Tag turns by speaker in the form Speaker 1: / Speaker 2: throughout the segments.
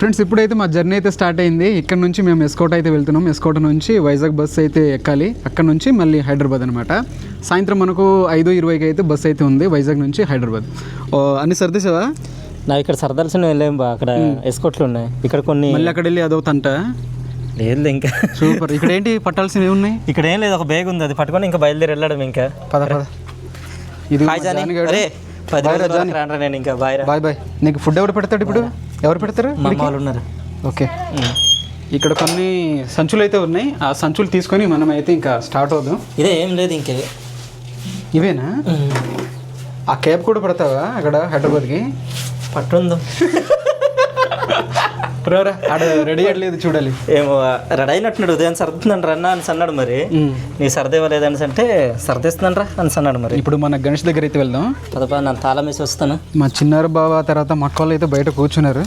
Speaker 1: Friends ఇప్పుడైతే మా journey అయితే స్టార్ట్ అయింది. ఇక్కడ నుంచి మేము ఎస్కోట్ అయితే వెళ్తున్నాం. ఎస్కోట్ నుంచి వైజాగ్ బస్ అయితే ఎక్కాలి. అక్కడ నుంచి మళ్ళీ హైదరాబాద్ అనమాట సాయంత్రం మనకు ఐదు ఇరవైకి అయితే బస్ అయితే ఉంది వైజాగ్ నుంచి హైదరాబాద్. అన్ని సర్దేశావా?
Speaker 2: నా ఇక్కడ సరదాల్సిన వెళ్ళాం బా. అక్కడ ఎస్కోట్లు ఉన్నాయి. ఇక్కడ కొన్ని
Speaker 1: మళ్ళీ అక్కడ వెళ్ళి అదో తంట?
Speaker 2: లేదు ఇంకా?
Speaker 1: సూపర్. ఇక్కడ ఏంటి పట్టాల్సినవి ఏమున్నాయి?
Speaker 2: ఇక్కడ ఏం లేదు ఒక బ్యాగ్ ఉంది. అది పట్టుకొని ఇంకా బయలుదేరి వెళ్ళడం ఇంకా.
Speaker 1: పద పద. ఇది
Speaker 2: జానీ అరే పది రోజుల నేను ఇంకా. Bye
Speaker 1: bye bye. నీకు ఫుడ్ ఎవరు పెడతాడు ఇప్పుడు? ఎవరు పెడతారు?
Speaker 2: మా వాళ్ళు ఉన్నారు
Speaker 1: ఓకే. ఇక్కడ కొన్ని సంచులు అయితే ఉన్నాయి. ఆ సంచులు తీసుకొని మనం అయితే ఇంకా స్టార్ట్ అవుదాం.
Speaker 2: ఇదే ఏం లేదు ఇంకే.
Speaker 1: ఇవేనా? ఆ క్యాబ్ కూడా పెడతావా అక్కడ హైదరాబాద్కి?
Speaker 2: పట్టుందో.
Speaker 1: ఆడ రెడీ అయ్యలేదు చూడాలి.
Speaker 2: ఏమో రెడీ అయినట్టున్నాడు ఉదయం సర్దుతున్నాడు రన్నా అని అన్నాడు మరి. నీ సర్దేవలేదని అంటే సర్దేస్తున్నాను రా అని అన్నాడు మరి.
Speaker 1: ఇప్పుడు మన గణేష్ దగ్గర అయితే వెళ్దాం.
Speaker 2: పదపా నేను తాళం వేసి వస్తాను.
Speaker 1: మా చిన్నారు బావ తర్వాత మా అక్క అయితే బయట కూర్చున్నారు.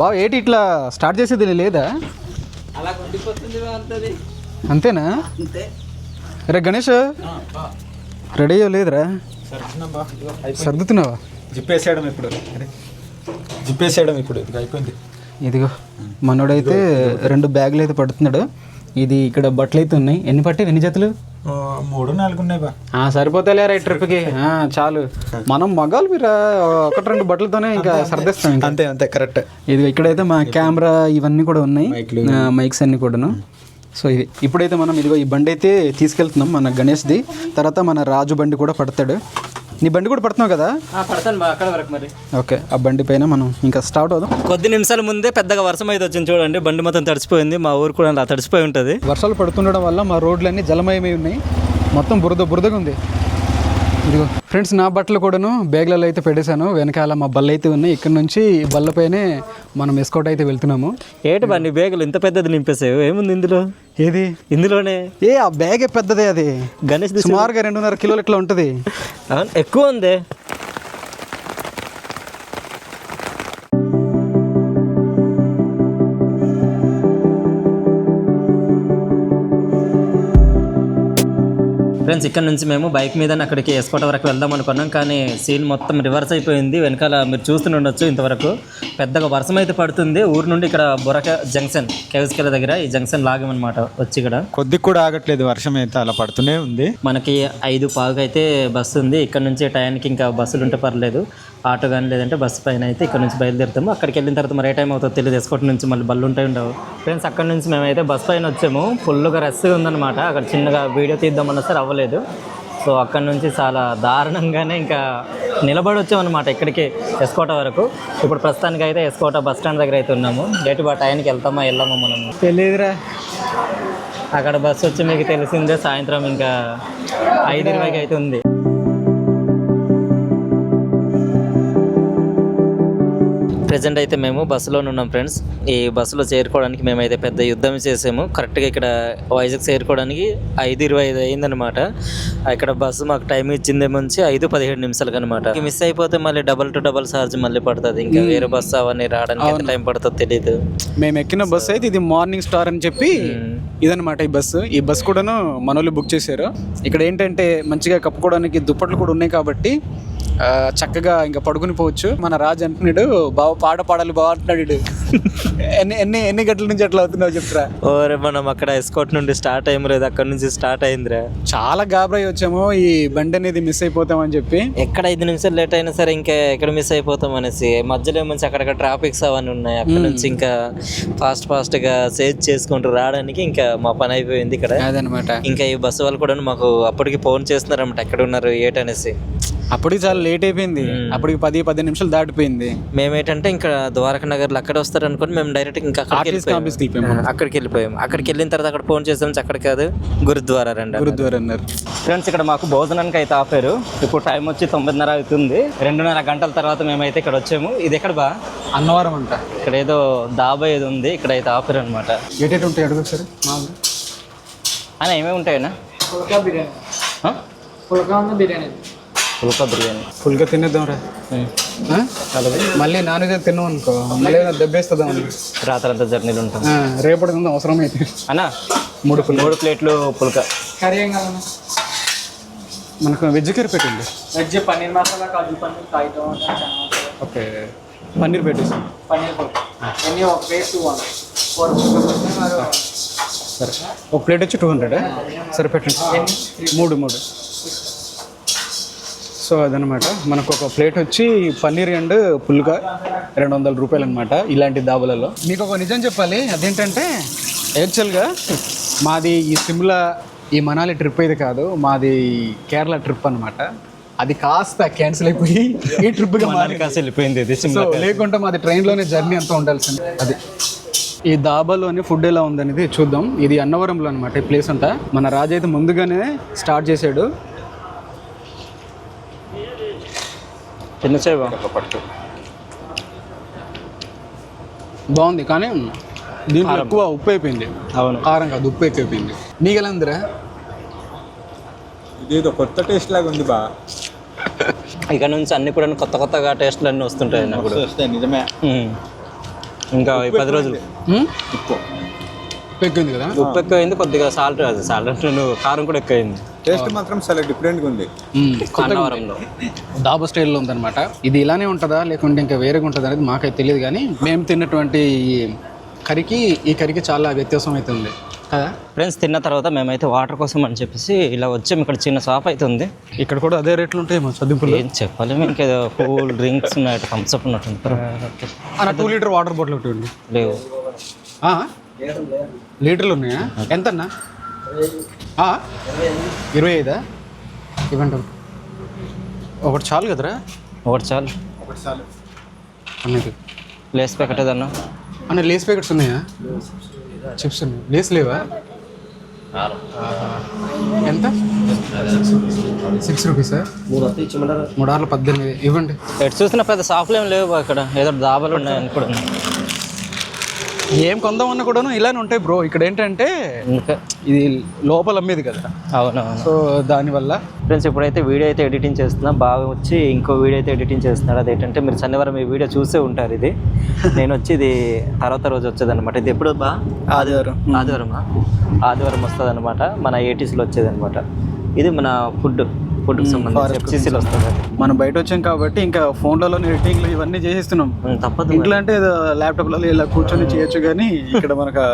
Speaker 1: బావ ఏంటి ఇట్లా స్టార్ట్ చేసేది లేదా?
Speaker 2: అలా కొండిపోతుంది
Speaker 1: అంతేనా? రే గణేష్ రెడీ అయ్యలేదురా సర్దుతున్నావా?
Speaker 3: జిప్పేసేయడం ఇప్పుడు. జిప్పేసేయడం ఇప్పుడు. అయిపోయింది.
Speaker 1: ఇదిగో మనోడైతే రెండు బ్యాగులు అయితే పడుతున్నాడు. ఇది ఇక్కడ బట్టలు అయితే ఉన్నాయి. ఎన్ని పట్టే ఎన్ని జతలు?
Speaker 3: మూడు నాలుగు ఉన్నాయి
Speaker 1: ఈ ట్రిప్కి. ఆ, చాలు. మనం మగాలు మీరు? ఒకటి రెండు బట్టలతోనే ఇంకా సర్దేస్తాం
Speaker 3: అంతే అంతే కరెక్ట్.
Speaker 1: ఇది ఇక్కడైతే మా కెమెరా ఇవన్నీ కూడా ఉన్నాయి. మైక్స్ అన్ని కూడాను. సో ఇది ఇప్పుడైతే మనం ఇదిగో ఈ బండి అయితే తీసుకెళ్తున్నాం మన గణేష్ది. తర్వాత మన రాజు బండి కూడా పడతాడు. నీ బండి కూడా పడుతున్నావు కదా?
Speaker 2: పడతాను అక్కడ వరకు మరి.
Speaker 1: ఓకే ఆ బండి పైన మనం ఇంకా స్టార్ట్ అవుదాం.
Speaker 2: కొద్ది నిమిషాల ముందే పెద్దగా వర్షం అయితే వచ్చింది చూడండి బండి మొత్తం తడిసిపోయింది మా ఊరు కూడా అలా తడిసిపోయి ఉంటుంది.
Speaker 1: వర్షాలు పడుతుండడం వల్ల మా రోడ్లన్నీ జలమయమై ఉన్నాయి. మొత్తం బురద బురదగా ఉంది. ఇదిగో. ఫ్రెండ్స్ నా బట్టలు కూడాను బ్యాగ్లలో అయితే పెట్టేశాను. వెనకాల మా బల్ల అయితే ఉన్నాయి. ఇక్కడ నుంచి ఈ బల్లపైనే మనం ఎస్కోట్ అయితే వెళ్తున్నాము.
Speaker 2: ఏంటి బా నీ బేగులు ఇంత పెద్దది నింపేసావు ఏముంది ఇందులో?
Speaker 1: ఏది?
Speaker 2: ఇందులోనే?
Speaker 1: ఏ ఆ బ్యాగే పెద్దదే అది.
Speaker 2: గణేష్
Speaker 1: సుమారుగా రెండున్నర కిలోలు ఇట్లా ఉంటుంది.
Speaker 2: ఎక్కువ ఉంది. ఫ్రెండ్స్ ఇక్కడ నుంచి మేము బైక్ మీద అక్కడికి ఎస్కోట వరకు వెళ్దాం అనుకున్నాం. కానీ సీన్ మొత్తం రివర్స్ అయిపోయింది. వెనకాల మీరు చూస్తూనే ఉండొచ్చు ఇంతవరకు. పెద్దగా వర్షం అయితే పడుతుంది. ఊరు నుండి ఇక్కడ బొరక జంక్షన్ కేవస్కెల దగ్గర ఈ జంక్షన్ లాగమన్నమాట వచ్చి ఇక్కడ.
Speaker 3: కొద్దిగా కూడా ఆగట్లేదు. వర్షం అయితే అలా పడుతూనే ఉంది.
Speaker 2: మనకి ఐదు పావుకి అయితే బస్సు ఉంది. ఇక్కడ నుంచి టైంకి ఇంకా బస్సులు ఉంటే పర్లేదు. ఆటో కానీ లేదంటే బస్సు పైన అయితే ఇక్కడ నుంచి బయలుదేరుతాము. అక్కడికి వెళ్ళిన తర్వాత మరి ఏ టైం అవుతుందో తెలియదు. ఎస్కోట్ నుంచి మళ్ళీ బళ్ళు ఉంటాయి ఉండవు. ఫ్రెండ్స్ అక్కడ నుంచి మేమైతే బస్ పైన వచ్చాము. ఫుల్గా రష్గా ఉందన్నమాట. అక్కడ చిన్నగా వీడియో తీద్దామన్నా సరే అవ్వలేదు. సో అక్కడ నుంచి చాలా దారుణంగానే ఇంకా నిలబడి వచ్చామన్నమాట ఇక్కడికి ఎస్కోట వరకు. ఇప్పుడు ప్రస్తుతానికి అయితే ఎస్కోట బస్ స్టాండ్ దగ్గర అయితే ఉన్నాము. డేట్ బా టైంకి వెళ్తామా వెళ్ళామా మనము
Speaker 1: తెలియదురా
Speaker 2: అక్కడ బస్సు వచ్చి మీకు తెలిసిందే సాయంత్రం ఇంకా ఐదు ఇరవైకి అయితే ఉంది. ప్రజెంట్ అయితే మేము బస్సులోనే ఉన్నాం ఫ్రెండ్స్ ఈ బస్సులో చేరుకోవడానికి మేమైతే పెద్ద యుద్ధం చేసాము. కరెక్ట్గా ఇక్కడ వైజాగ్ చేరుకోవడానికి ఐదు ఇరవై ఐదు అయిందనమాట ఇక్కడ బస్సు మాకు టైం ఇచ్చిందే మంచి ఐదు పదిహేడు నిమిషాలకు అనమాట మిస్ అయిపోతే మళ్ళీ డబల్ టు డబల్ ఛార్జ్ మళ్ళీ పడుతుంది. ఇంకా వేరే బస్సు అవన్నీ రావడానికి ఎంత టైం పడుతుందో తెలియదు
Speaker 1: మేము ఎక్కిన బస్సు అయితే ఇది మార్నింగ్ స్టార్ అని చెప్పి ఇదన్నమాట ఈ బస్సు. ఈ బస్సు కూడాను మనోళ్ళు బుక్ చేశారు. ఇక్కడ ఏంటంటే మంచిగా కప్పుకోవడానికి దుప్పట్లు కూడా ఉన్నాయి కాబట్టి చక్కగా ఇంకా పడుకుని పోవచ్చు. మన రాజు అంటున్నాడు బావ పాట పాడాలి బావ అంటున్నాడు. ఎన్ని ఎన్ని ఎన్ని గంటల నుంచి అట్లా అవుతున్నావు చెప్తురా
Speaker 2: ఓరే మనం అక్కడ ఎస్కోట్ నుండి స్టార్ట్ అయ్యం లేదు అక్కడ నుంచి స్టార్ట్ అయిందిరా
Speaker 1: చాలా గాబరై వచ్చాము. ఈ బండి అనేది మిస్ అయిపోతామని చెప్పి.
Speaker 2: ఎక్కడ ఐదు నిమిషాలు లేట్ అయినా సరే ఇంకా ఎక్కడ మిస్ అయిపోతాం అనేసి. మధ్యలో ఏమొచ్చి అక్కడక్కడ ట్రాఫిక్స్ అవన్నీ ఉన్నాయి. అక్కడ నుంచి ఇంకా ఫాస్ట్ ఫాస్ట్గా సేజ్ చేసుకుంటూ రావడానికి ఇంకా మా పని అయిపోయింది ఇక్కడ.
Speaker 1: అదనమాట.
Speaker 2: ఇంకా ఈ బస్సు వాళ్ళు కూడా మాకు అప్పటికి ఫోన్ చేస్తున్నారన్నమాట. ఎక్కడ ఉన్నారు ఏటనేసి.
Speaker 1: అప్పటికి చాలా లేట్ అయిపోయింది. అప్పటికి పది పది నిమిషాలు దాటిపోయింది.
Speaker 2: మేమేంటంటే ఇంకా ద్వారకా నగర్లో అక్కడ వస్తారు అనుకుని మేము డైరెక్ట్ ఇంకా అక్కడికి అక్కడికి వెళ్ళిపోయాం. అక్కడికి వెళ్ళిన తర్వాత అక్కడ ఫోన్ చేసాం. అక్కడ కాదు గురుద్వారా రండి
Speaker 1: గురుద్వారా అన్నారు.
Speaker 2: ఫ్రెండ్స్ ఇక్కడ మాకు భోజనానికి అయితే ఆపారు. ఇప్పుడు టైం వచ్చి తొమ్మిదిన్నర అవుతుంది. రెండున్నర గంటల తర్వాత మేమైతే ఇక్కడ వచ్చాము. ఇది ఎక్కడ బా?
Speaker 1: అన్నవరం అంట.
Speaker 2: ఇక్కడ ఏదో దాబా ఏదో ఉంది. ఇక్కడ అయితే ఆపారు అనమాట
Speaker 1: ఏటేటి ఉంటాయి? అడుగు ఒకసారి.
Speaker 2: అని ఏమేమి ఉంటాయన్నా?
Speaker 1: బిర్యానీ.
Speaker 2: ఆ?
Speaker 1: పుల్కా బిర్యానీ.
Speaker 2: పుల్కా
Speaker 1: తినేద్దాం రా. మళ్ళీ నాన్ వెజ్ తిన్నాం అనుకో. మళ్ళీ దెబ్బేస్తుందాం
Speaker 2: రాత్రంతా జర్నీలు ఉంటాం.
Speaker 1: రేపటి ఉందాం అవసరం అయితే
Speaker 2: అన్నా?
Speaker 1: మూడు ఫుల్
Speaker 2: మూడు ప్లేట్లు పుల్కా.
Speaker 1: కర్రీ ఏం కావాలన్నా మనకు వెజ్ కర్రీ పెట్టండి
Speaker 4: వెజ్ పన్నీర్ మసాలా కాజు పన్నీర్ కాగితం
Speaker 1: ఓకే. పన్నీర్ పెట్టేసి. పన్నీర్ ఎన్ని? ఒక ప్లేట్ టూ సరే. ఒక ప్లేట్ వచ్చి టూ హండ్రెడ్. సరే పెట్టండి. మూడు మూడు. సో అదనమాట. మనకు ఒక ప్లేట్ వచ్చి పన్నీర్ అండ్ పుల్గా రెండు వందల రూపాయలు అనమాట ఇలాంటి దాబలలో మీకు ఒక నిజం చెప్పాలి అదేంటంటే యాక్చువల్గా మాది ఈ సిమ్లా ఈ మనాలి ట్రిప్ అయితే కాదు మాది కేరళ ట్రిప్ అనమాట అది కాస్త క్యాన్సిల్ అయిపోయి ఈ ట్రిప్గా మారి
Speaker 2: కాసి వెళ్ళిపోయింది ఇది
Speaker 1: సో లేకుంటే మాది ట్రైన్లోనే జర్నీ అంతా ఉండాల్సింది. అది. ఈ దాబాలోని ఫుడ్ ఎలా ఉందనేది చూద్దాం. ఇది అన్నవరంలో అనమాట ఈ ప్లేస్ అంతా. మన రాజు అయితే ముందుగానే స్టార్ట్ చేశాడు.
Speaker 2: చిన్న చేవ
Speaker 1: బాగుంది కానీ దీంట్లో ఎక్కువ ఉప్పు అయిపోయింది.
Speaker 2: అవును.
Speaker 1: కారం కాదు ఉప్పు ఎక్కువైపోయింది నీకు ఎలా ఉందిరా
Speaker 3: ఇదేదో కొత్త టేస్ట్ లాగా ఉంది బా.
Speaker 2: ఇక్కడ నుంచి అన్ని కూడా కొత్త కొత్తగా టేస్ట్లు అన్నీ వస్తుంటాయి నాకు
Speaker 3: నిజమే.
Speaker 2: ఇంకా పది రోజులు.
Speaker 1: ఉమ్?
Speaker 3: ఉప్పు
Speaker 1: ఎక్కువైంది కదా?
Speaker 2: ఉప్పు ఎక్కువైంది కొద్దిగా సాల్ట్ అది సాల్ట్ కారం కూడా ఎక్కువైంది.
Speaker 3: టేస్ట్ మాత్రం చాలా డిఫరెంట్గా ఉంది.
Speaker 2: అన్నవరంలో
Speaker 1: దాబా స్టైల్లో ఉందన్నమాట. ఇది ఇలానే ఉంటుందా లేకుంటే ఇంకా వేరేగా ఉంటుందా అనేది మాకైతే తెలియదు కానీ మేము తిన్నటువంటి ఈ కర్రీకి ఈ కర్రీకి చాలా వ్యత్యాసం అయితే ఉంది. కదా?
Speaker 2: ఫ్రెండ్స్ తిన్న తర్వాత మేమైతే వాటర్ కోసం అని చెప్పేసి ఇలా వచ్చాము ఇక్కడ చిన్న షాప్ అయితే ఉంది.
Speaker 1: ఇక్కడ కూడా అదే రేట్లు ఉంటాయి మా చదువులు
Speaker 2: ఏం చెప్పలేము ఇంకేదో కూల్ డ్రింక్స్ ఉన్నాయి థమ్స్అప్ ఉన్నట్టుంది
Speaker 1: అన్న టూ లీటర్ వాటర్ బాటిల్ ఒకటి ఉంది
Speaker 2: లేవు?
Speaker 1: లీటర్లు ఉన్నాయా? ఎంత అన్న ఆ? ఇరవై ఐదా? ఇవ్వండి. ఒకటి. ఒకటి చాలు కదరా?
Speaker 2: ఒకటి చాలు.
Speaker 1: అన్నది
Speaker 2: లేస్ ప్యాకెట్ ఏదన్నా?
Speaker 1: అన్న లేస్ ప్యాకెట్స్ ఉన్నాయా? చిప్స్ ఉన్నాయి. లేస్ లేవా? ఎంత? సిక్స్ రూపీసా. మూడు ఆరులు పద్దెనిమిది. ఇవ్వండి.
Speaker 2: ఎటు చూసినా పెద్ద షాపులు ఏం లేవు అక్కడ ఏదో డాబాలు ఉన్నాయి అనుకోండి
Speaker 1: ఏం కొందామన్నా కూడాను ఇలానే ఉంటాయి బ్రో. ఇక్కడ ఏంటంటే
Speaker 2: ఇంకా
Speaker 1: ఇది లోపల అమ్మేది కదా.
Speaker 2: అవునవును.
Speaker 1: సో దానివల్ల
Speaker 2: ఫ్రెండ్స్ ఇప్పుడైతే వీడియో అయితే ఎడిటింగ్ చేస్తున్నా బాగా వచ్చి ఇంకో వీడియో అయితే ఎడిటింగ్ చేస్తున్నాడు. అదేంటంటే మీరు శనివారం ఈ వీడియో చూసే ఉంటారు ఇది. నేను వచ్చి ఇది తర్వాత రోజు వచ్చేది అనమాట ఇది ఎప్పుడు బా?
Speaker 1: ఆదివారం.
Speaker 2: ఆదివారమా? ఆదివారం వస్తుంది అనమాట మన ఏటీసీలో వచ్చేది అనమాట ఇది మన ఫుడ్. ఫుడ్కి సంబంధించి ఎఫ్సీసీలో వస్తుంది.
Speaker 1: మనం బయట వచ్చాం కాబట్టి ఇంకా ఫోన్లలో ఎడిటింగ్లు ఇవన్నీ చేసేస్తున్నాం.
Speaker 2: తప్పదు
Speaker 1: ఇంట్లో అంటే ల్యాప్టాప్లలో ఇలా కూర్చొని చేయొచ్చు కానీ ఇక్కడ మనకు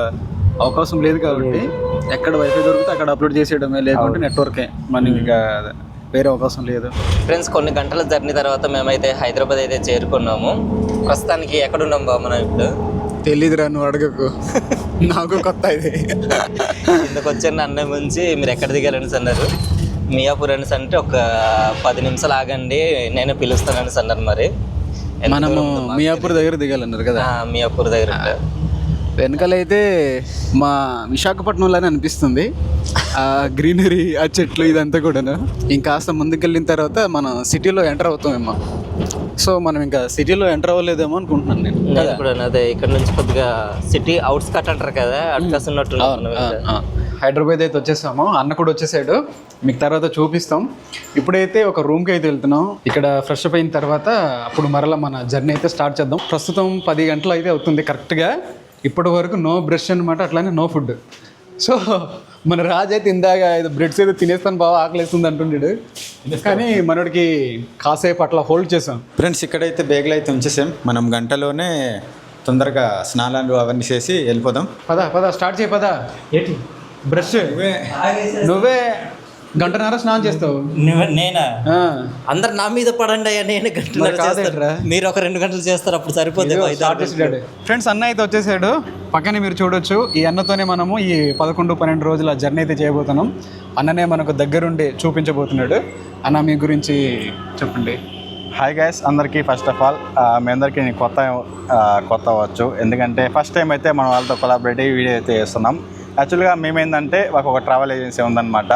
Speaker 1: అవకాశం లేదు కాబట్టి ఎక్కడ వైఫై దొరికితే అక్కడ అప్లోడ్ చేసేయడమే లేకుంటే నెట్వర్కే. మనకి ఇంకా వేరే అవకాశం లేదు.
Speaker 2: ఫ్రెండ్స్ కొన్ని గంటల జర్నీ తర్వాత మేమైతే హైదరాబాద్ అయితే చేరుకున్నాము. ప్రస్తుతానికి ఎక్కడున్నాం బా మనం ఇప్పుడు?
Speaker 1: తెలీదురా నువ్వు అడగకు. నాకు కొత్త ఇది
Speaker 2: కిందకు వచ్చాను అన్నయ్య ముంచి మీరు ఎక్కడ దిగారని అన్నారు. మియాపూర్ అనేసి అంటే ఒక పది నిమిషాలు ఆగండి నేను పిలుస్తానని అన్నారు మరి.
Speaker 1: మనము మియాపూర్ దగ్గర దిగాలన్నారు కదా?
Speaker 2: మియాపూర్ దగ్గర
Speaker 1: వెనకాలైతే మా విశాఖపట్నంలోనే అనిపిస్తుంది. ఆ గ్రీనరీ ఆ చెట్లు ఇదంతా కూడాను. ఇంకాస్త ముందుకెళ్ళిన తర్వాత మనం సిటీలో ఎంటర్ అవుతామేమో సో మనం ఇంకా సిటీలో ఎంటర్ అవ్వలేదేమో అనుకుంటున్నాను నేను.
Speaker 2: నేను కూడా అదే ఇక్కడ నుంచి కొద్దిగా సిటీ అవుట్స్ కట్ అంటారు కదా అట్కాస్ ఉన్నట్టు.
Speaker 1: హైదరాబాద్ అయితే వచ్చేసాము. అన్న కూడా వచ్చేసాడు. మీకు తర్వాత చూపిస్తాం. ఇప్పుడైతే ఒక రూమ్కి అయితే వెళ్తున్నాం. ఇక్కడ ఫ్రెష్ అప్ అయిన తర్వాత అప్పుడు మరలా మన జర్నీ అయితే స్టార్ట్ చేద్దాం. ప్రస్తుతం పది గంటలు అయితే అవుతుంది కరెక్ట్గా ఇప్పటి వరకు నో బ్రష్ అనమాట అట్లానే నో ఫుడ్ సో మన రాజు అయితే ఇందాక ఏదో బ్రెడ్స్ అయితే తినేస్తాను బాగా ఆకలేస్తుంది అంటుండేడు. కానీ మనోడికి కాసేపు అట్లా హోల్డ్ చేసాం
Speaker 3: ఫ్రెండ్స్ ఇక్కడైతే బేగులు అయితే ఉంచేసాం. మనం గంటలోనే తొందరగా స్నానాలు అవన్నీ చేసి వెళ్ళిపోదాం.
Speaker 1: పద పద స్టార్ట్ చేయి పద. ఏంటి? బ్రష్ నువ్వే గంటన్నర స్నానం చేస్తావు?
Speaker 2: నేనా. అందరు నా మీద పడండి అయ్యా నేను గంటలు
Speaker 1: మరి
Speaker 2: ఒక రెండు గంటలు చేస్తారు అప్పుడు సరిపోతే
Speaker 1: ఫ్రెండ్స్ అన్న అయితే వచ్చేసాడు. పక్కనే మీరు చూడొచ్చు. ఈ అన్నతోనే మనము ఈ పదకొండు పన్నెండు రోజుల జర్నీ అయితే చేయబోతున్నాం. అన్ననే మనకు దగ్గరుండి చూపించబోతున్నాడు. అన్న మీ గురించి చెప్పండి.
Speaker 4: హాయ్ గైస్ అందరికీ ఫస్ట్ ఆఫ్ ఆల్ మీ అందరికీ నేను కొత్త కొత్త అవ్వచ్చు. ఎందుకంటే ఫస్ట్ టైం అయితే మనం వాళ్ళతో కొలాబరేటివ్ వీడియో అయితే చేస్తున్నాం. యాక్చువల్గా మేమేందంటే మాకు ఒక ట్రావెల్ ఏజెన్సీ ఉందన్నమాట.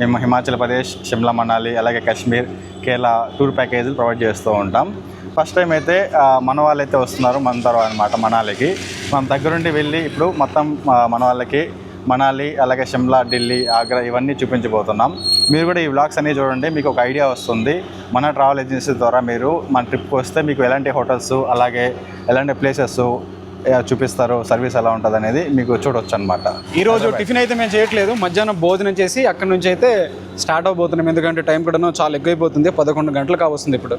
Speaker 4: మేము హిమాచల్ ప్రదేశ్ షిమ్లా మనాలి అలాగే కాశ్మీర్ కేరళ టూర్ ప్యాకేజీలు ప్రొవైడ్ చేస్తూ ఉంటాం. ఫస్ట్ టైం అయితే మన వాళ్ళైతే వస్తున్నారు మన తర్వాత అనమాట మనాలికి. మన దగ్గరుండి వెళ్ళి ఇప్పుడు మొత్తం మన వాళ్ళకి మనాలి అలాగే షిమ్లా ఢిల్లీ ఆగ్రా ఇవన్నీ చూపించబోతున్నాం. మీరు కూడా ఈ వ్లాగ్స్ అన్నీ చూడండి మీకు ఒక ఐడియా వస్తుంది. మన ట్రావెల్ ఏజెన్సీ ద్వారా మీరు మన ట్రిప్కి వస్తే మీకు ఎలాంటి హోటల్స్ అలాగే ఎలాంటి ప్లేసెస్ చూపిస్తారు సర్వీస్ ఎలా ఉంటుంది అనేది మీకు చూడొచ్చు అనమాట
Speaker 1: ఈ రోజు టిఫిన్ అయితే మేము చేయట్లేదు. మధ్యాహ్నం భోజనం చేసి అక్కడ నుంచి అయితే స్టార్ట్ అవబోతున్నాం. ఎందుకంటే టైం కూడా చాలా ఎక్కువైపోతుంది. పదకొండు గంటలు కావస్తుంది ఇప్పుడు.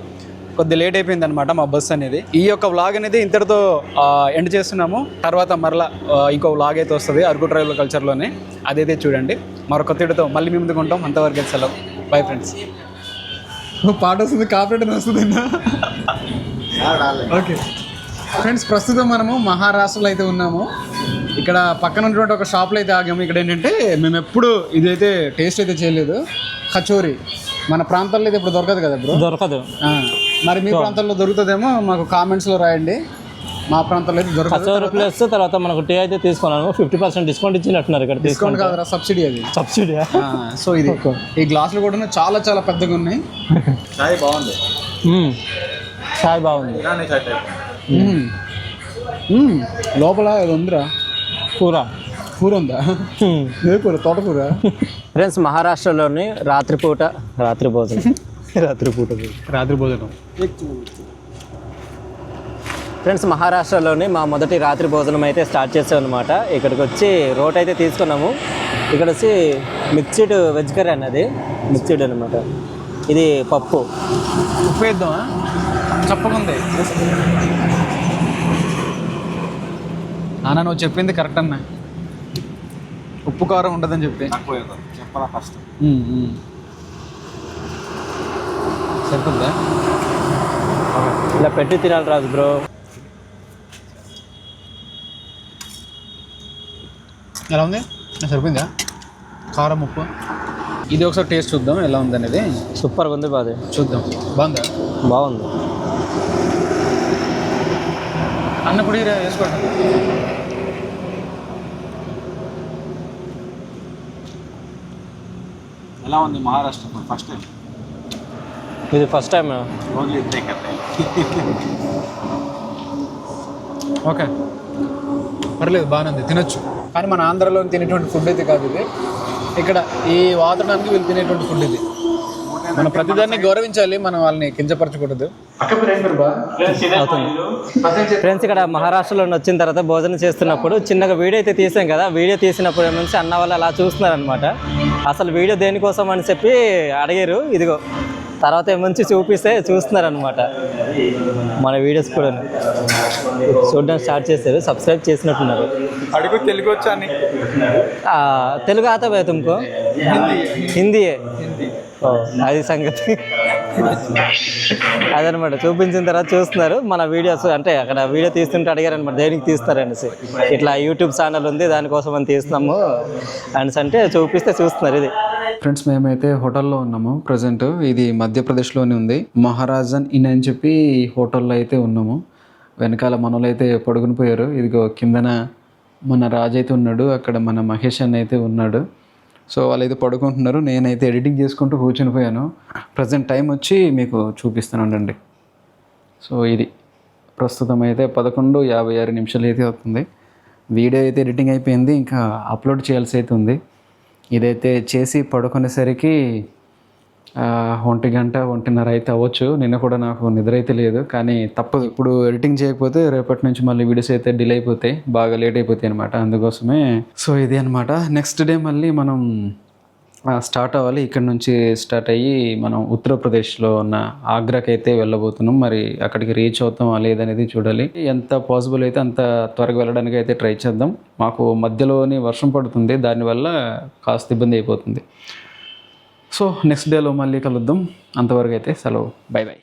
Speaker 1: కొద్ది లేట్ అయిపోయింది అనమాట మా బస్ అనేది. ఈ యొక్క వ్లాగ్ అనేది ఇంతటితో ఎండ్ చేస్తున్నాము. తర్వాత మరలా ఇంకో వ్లాగ్ అయితే వస్తుంది అరకు ట్రైబల్ కల్చర్లోనే అదైతే చూడండి. మరొక కొత్తతో మళ్ళీ మీ ముందుకు ఉంటాం. అంతవరకు అయితే సెలవు. బై ఫ్రెండ్స్ పాట వస్తుంది కాపరేట్ వస్తుంది ఓకే ఫ్రెండ్స్ ప్రస్తుతం మనము మహారాష్ట్రలో అయితే ఉన్నాము. ఇక్కడ పక్కన ఉన్నటువంటి ఒక షాప్లో అయితే ఆగాము. ఇక్కడ ఏంటంటే మేము ఎప్పుడు ఇదైతే టేస్ట్ అయితే చేయలేదు. కచోరీ. మన ప్రాంతాల్లో అయితే ఇప్పుడు దొరకదు కదా బ్రో
Speaker 2: దొరకదు.
Speaker 1: ఆ, మరి మీ ప్రాంతాల్లో దొరుకుతుందేమో మాకు కామెంట్స్లో రాయండి. మా ప్రాంతంలో అయితే దొరకదు.
Speaker 2: కచోరీ ప్లస్ తర్వాత మనకు టీ అయితే తీసుకున్నాను ఫిఫ్టీ పర్సెంట్ డిస్కౌంట్ ఇచ్చినట్టున్నారు ఇక్కడ
Speaker 1: డిస్కౌంట్ కాదురా సబ్సిడీ అది.
Speaker 2: సబ్సిడీ
Speaker 1: ఆ, సో ఇది. ఈ గ్లాసులు కూడా చాలా చాలా పెద్దగా ఉన్నాయి.
Speaker 3: చాయ్ బాగుంది.
Speaker 2: చాయ్ బాగుంది.
Speaker 1: లోపల ఇది ఉందిరా.
Speaker 2: కూర.
Speaker 1: కూర ఉందా? ఏ కూర? తోటకూర?
Speaker 2: ఫ్రెండ్స్ మహారాష్ట్రలోని రాత్రిపూట రాత్రి భోజనం రాత్రిపూట
Speaker 1: రాత్రి భోజనం
Speaker 2: ఫ్రెండ్స్ మహారాష్ట్రలోని మా మొదటి రాత్రి భోజనం అయితే స్టార్ట్ చేసాం అనమాట ఇక్కడికి వచ్చి రోట్ అయితే తీసుకున్నాము. ఇక్కడ వచ్చి మిక్స్డ్ వెజ్ కర్రీ అన్నది. మిక్స్డ్ అనమాట ఇది పప్పు.
Speaker 1: ఉప్పు వేద్దామా? చెప్పకుంది. నాన్న నువ్వు చెప్పింది కరెక్ట్ అన్న ఉప్పు కారం ఉండదని చెప్పి.
Speaker 3: చెప్పాలా ఫస్ట్.
Speaker 1: సరిపోద్దా
Speaker 2: ఇలా పెట్టి తినాలి రాజు బ్రో.
Speaker 1: ఎలా ఉంది? సరిపోయిందా? కారం ఉప్పు? ఇది ఒకసారి టేస్ట్ చూద్దాం ఎలా ఉంది అనేది
Speaker 2: సూపర్గా ఉంది బాది
Speaker 1: చూద్దాం. బాగుందా?
Speaker 2: బాగుంది.
Speaker 1: అన్న పొడి వేసుకోండి.
Speaker 3: ఎలా ఉంది మహారాష్ట్ర ఫస్ట్ టైం
Speaker 2: ఇది ఫస్ట్ టైం
Speaker 3: ఓన్లీ
Speaker 1: ఓకే. పర్లేదు బాగానే ఉంది. తినొచ్చు. కానీ మన ఆంధ్రాలో తినేటువంటి ఫుడ్ అయితే కాదు ఇది. ఇక్కడ ఈ వాతావరణానికి వీళ్ళు తినేటువంటి ఫుడ్ ఇది. మనం ప్రతిదాన్ని గౌరవించాలి మనం వాళ్ళని కించపరచకూడదు.
Speaker 2: ఫ్రెండ్స్ ఇక్కడ మహారాష్ట్రలో వచ్చిన తర్వాత భోజనం చేస్తున్నప్పుడు చిన్నగా వీడియో అయితే తీసాం కదా వీడియో తీసినప్పుడు నుంచి అన్న వాళ్ళు అలా చూస్తున్నారనమాట అసలు వీడియో దేనికోసం అని చెప్పి అడిగారు ఇదిగో. తర్వాత ఏమంచి చూపిస్తే చూస్తున్నారనమాట మన వీడియోస్ కూడా చూడడం స్టార్ట్ చేశారు సబ్స్క్రైబ్ చేసినట్టున్నారు.
Speaker 3: అడుగు తెలుగు వచ్చా అని?
Speaker 2: ఆ, తెలుగు ఆత తుమ్కో. హిందీ. ఓ అది సంగతి. అదనమాట చూపించిన తర్వాత చూస్తున్నారు. మన వీడియోస్ అంటే అక్కడ వీడియో తీస్తుంటే అడిగారనమాట దేనికి తీస్తారనేసి ఇట్లా యూట్యూబ్ ఛానల్ ఉంది దానికోసం అని తీస్తున్నాము అనేసి అంటే చూపిస్తే చూస్తున్నారు ఇది.
Speaker 1: ఫ్రెండ్స్ మేమైతే హోటల్లో ఉన్నాము ప్రజెంట్ ఇది మధ్యప్రదేశ్లోనే ఉంది. మహారాజన్ ఇన్ అని చెప్పి హోటల్లో అయితే ఉన్నాము. వెనకాల మనోళ్ళు అయితే పడుకుని పోయారు. ఇదిగో కిందన మన రాజు అయితే ఉన్నాడు అక్కడ మన మహేష్ అన్న అయితే ఉన్నాడు. సో వాళ్ళైతే పడుకుంటున్నారు నేనైతే ఎడిటింగ్ చేసుకుంటూ కూర్చుని పోయాను. ప్రజెంట్ టైం వచ్చి మీకు చూపిస్తాను ఉండండి. సో ఇది ప్రస్తుతం అయితే పదకొండు యాభై ఆరు నిమిషాలు అయితే అవుతుంది. వీడియో అయితే ఎడిటింగ్ అయిపోయింది ఇంకా అప్లోడ్ చేయాల్సి అయితే ఉంది. ఇదైతే చేసి పడుకునేసరికి ఒంటి గంట ఒంటిన్నర అయితే అవ్వచ్చు. నిన్న కూడా నాకు నిద్ర అయితే లేదు కానీ తప్పదు. ఇప్పుడు ఎడిటింగ్ చేయకపోతే రేపటి నుంచి మళ్ళీ వీడియోస్ అయితే డిలే అయిపోతాయి బాగా లేట్ అయిపోతాయి అనమాట అందుకోసమే సో ఇది అనమాట నెక్స్ట్ డే మళ్ళీ మనం స్టార్ట్ అవ్వాలి. ఇక్కడ నుంచి స్టార్ట్ అయ్యి మనం ఉత్తరప్రదేశ్లో ఉన్న ఆగ్రాకి అయితే వెళ్ళబోతున్నాం. మరి అక్కడికి రీచ్ అవుతాం లేదనేది చూడాలి. ఎంత పాసిబుల్ అయితే అంత త్వరగా వెళ్ళడానికి అయితే ట్రై చేద్దాం. మాకు మధ్యలోని వర్షం పడుతుంది. దానివల్ల కాస్త ఇబ్బంది అయిపోతుంది. సో నెక్స్ట్ డేలో మళ్ళీ కలుద్దాం. అంతవరకు అయితే సెలవు. By by